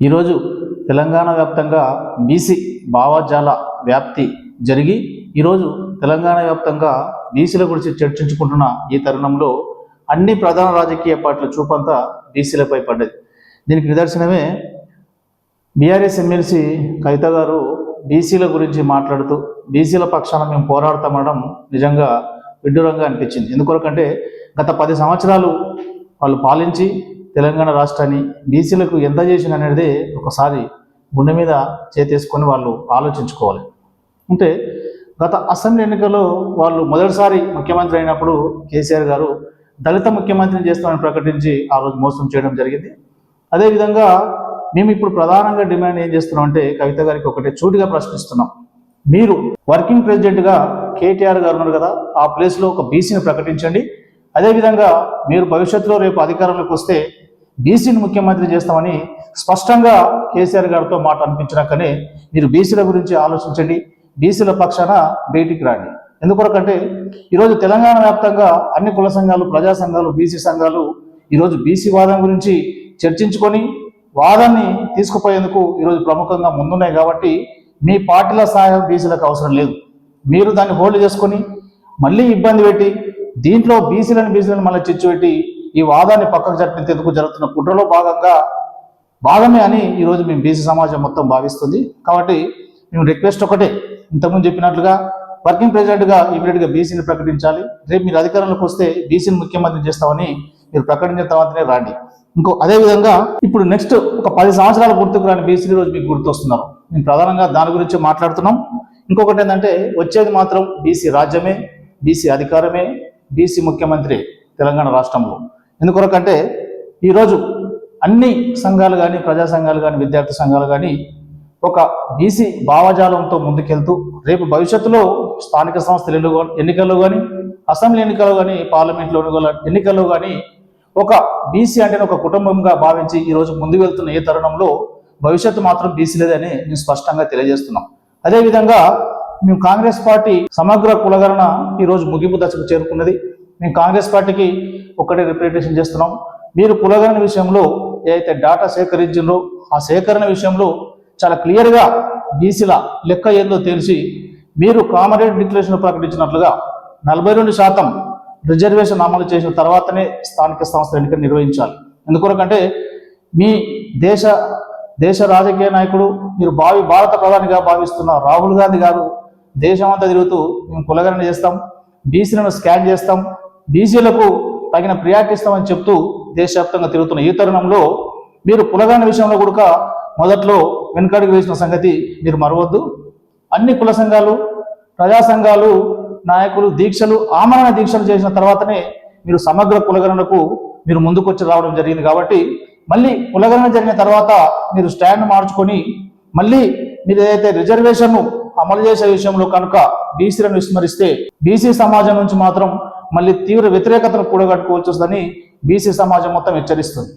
ఈరోజు తెలంగాణ వ్యాప్తంగా బీసీ భావజాల వ్యాప్తి జరిగి ఈరోజు తెలంగాణ వ్యాప్తంగా బీసీల గురించి చర్చించుకుంటున్న ఈ తరుణంలో అన్ని ప్రధాన రాజకీయ పార్టీల చూపంతా బీసీలపై పడ్డది. దీనికి నిదర్శనమే బీఆర్ఎస్ ఎమ్మెల్సీ కవిత గారు బీసీల గురించి మాట్లాడుతూ బీసీల పక్షాన మేము పోరాడతామనడం నిజంగా విడ్డూరంగా అనిపించింది. ఎందుకొరకంటే గత పది సంవత్సరాలు వాళ్ళు పాలించి తెలంగాణ రాష్ట్రాన్ని బీసీలకు ఎంత చేసిన అనేది ఒకసారి గుండె మీద చేతేసుకొని వాళ్ళు ఆలోచించుకోవాలి. అంటే గత అసెంబ్లీ ఎన్నికల్లో వాళ్ళు మొదటిసారి ముఖ్యమంత్రి అయినప్పుడు కేసీఆర్ గారు దళిత ముఖ్యమంత్రిని చేస్తామని ప్రకటించి ఆ రోజు మోసం చేయడం జరిగింది. అదేవిధంగా మేము ఇప్పుడు ప్రధానంగా డిమాండ్ ఏం చేస్తున్నాం అంటే కవిత గారికి ఒకటే చూటిగా ప్రశ్నిస్తున్నాం. మీరు వర్కింగ్ ప్రెసిడెంట్గా కేటీఆర్ గారు ఉన్నారు కదా ఆ ప్లేస్లో ఒక బీసీని ప్రకటించండి. అదేవిధంగా మీరు భవిష్యత్తులో రేపు అధికారంలోకి వస్తే బీసీని ముఖ్యమంత్రి చేస్తామని స్పష్టంగా కేసీఆర్ గారితో మాట అనిపించినాకనే మీరు బీసీల గురించి ఆలోచించండి బీసీల పక్షాన బయటికి రండి. ఎందుకొరకంటే ఈరోజు తెలంగాణ వ్యాప్తంగా అన్ని కుల సంఘాలు ప్రజా సంఘాలు బీసీ సంఘాలు ఈరోజు బీసీ వాదం గురించి చర్చించుకొని వాదాన్ని తీసుకుపోయేందుకు ఈరోజు ప్రముఖంగా ముందున్నాయి కాబట్టి మీ పార్టీల సహాయం బీసీలకు అవసరం లేదు. మీరు దాన్ని హోల్డ్ చేసుకొని మళ్ళీ ఇబ్బంది పెట్టి దీంట్లో బీసీలను బీసీలను మళ్ళీ చిచ్చు పెట్టి ఈ వాదాన్ని పక్కకు జరిపేందుకు జరుగుతున్న కుట్రలో భాగంగా భాగమే అని ఈరోజు మేము బీసీ సమాజం మొత్తం భావిస్తుంది. కాబట్టి మేము రిక్వెస్ట్ ఒకటే. ఇంతకుముందు చెప్పినట్లుగా వర్కింగ్ ప్రెసిడెంట్గా ఇమీడియట్గా బీసీని ప్రకటించాలి. రేపు మీరు అధికారంలోకి వస్తే బీసీని ముఖ్యమంత్రి చేస్తామని మీరు ప్రకటించిన తర్వాతనే రాండి. ఇంకో అదే విధంగా ఇప్పుడు నెక్స్ట్ ఒక పది సంవత్సరాల గుర్తుకు రాని బీసీని రోజు మీకు గుర్తొస్తున్నారు. మేము ప్రధానంగా దాని గురించి మాట్లాడుతున్నాం. ఇంకొకటి ఏంటంటే వచ్చేది మాత్రం బీసీ రాజ్యమే బీసీ అధికారమే బీసీ ముఖ్యమంత్రి తెలంగాణ రాష్ట్రంలో. ఎందుకొరకంటే ఈరోజు అన్ని సంఘాలు కానీ ప్రజా సంఘాలు కానీ విద్యార్థి సంఘాలు కానీ ఒక బీసీ భావజాలంతో ముందుకెళ్తూ రేపు భవిష్యత్తులో స్థానిక సంస్థలు ఎన్నికల్లో- ఎన్నికల్లో కానీ అసెంబ్లీ ఎన్నికల్లో కానీ పార్లమెంట్లో ఎన్నికల్లో కానీ ఒక బీసీ అంటే ఒక కుటుంబంగా భావించి ఈరోజు ముందుకు వెళ్తున్న ఏ తరుణంలో భవిష్యత్తు మాత్రం బీసీ లేదని మేము స్పష్టంగా తెలియజేస్తున్నాం. అదేవిధంగా మేము కాంగ్రెస్ పార్టీ సమగ్ర కులగణన ఈరోజు ముగింపు దశకు చేరుకున్నది. మేము కాంగ్రెస్ పార్టీకి ఒక్కటే రిప్రజెంటేషన్ చేస్తున్నాం. మీరు కులగణన విషయంలో ఏదైతే డేటా సేకరించిందో ఆ సేకరణ విషయంలో చాలా క్లియర్గా బీసీల లెక్క ఏందో తెలిసి మీరు కామరేట్ డిక్లరేషన్ ప్రకటించినట్లుగా నలభై రెండు శాతం రిజర్వేషన్ అమలు చేసిన తర్వాతనే స్థానిక సంస్థ ఎన్నికలు నిర్వహించాలి. ఎందుకొరకంటే మీ దేశ దేశ రాజకీయ నాయకుడు మీరు భావి భారత ప్రధానిగా భావిస్తున్న రాహుల్ గాంధీ గారు దేశమంతా తిరుగుతూ మేము కులగరణ చేస్తాం బీసీలను స్కాన్ చేస్తాం బీసీలకు తగిన ప్రియారిటీ ఇస్తామని చెప్తూ దేశవ్యాప్తంగా తిరుగుతున్న ఈ తరుణంలో మీరు కులగాని విషయంలో కూడా మొదట్లో వెనుకడుగు వేసిన సంగతి మీరు మరవద్దు. అన్ని కుల సంఘాలు ప్రజా సంఘాలు నాయకులు దీక్షలు ఆమరణ దీక్షలు చేసిన తర్వాతనే మీరు సమగ్ర కులగణనకు మీరు ముందుకొచ్చి రావడం జరిగింది కాబట్టి మళ్ళీ కులగణన జరిగిన తర్వాత మీరు స్టాండ్ మార్చుకొని మళ్ళీ మీరు ఏదైతే రిజర్వేషన్ను అమలు చేసే విషయంలో కనుక బీసీలను విస్మరిస్తే బీసీ సమాజం నుంచి మాత్రం మళ్ళీ తీవ్ర వ్యతిరేకతను కూడగట్టుకోవాల్సి వస్తుందని బీసీ సమాజం మొత్తం హెచ్చరిస్తుంది.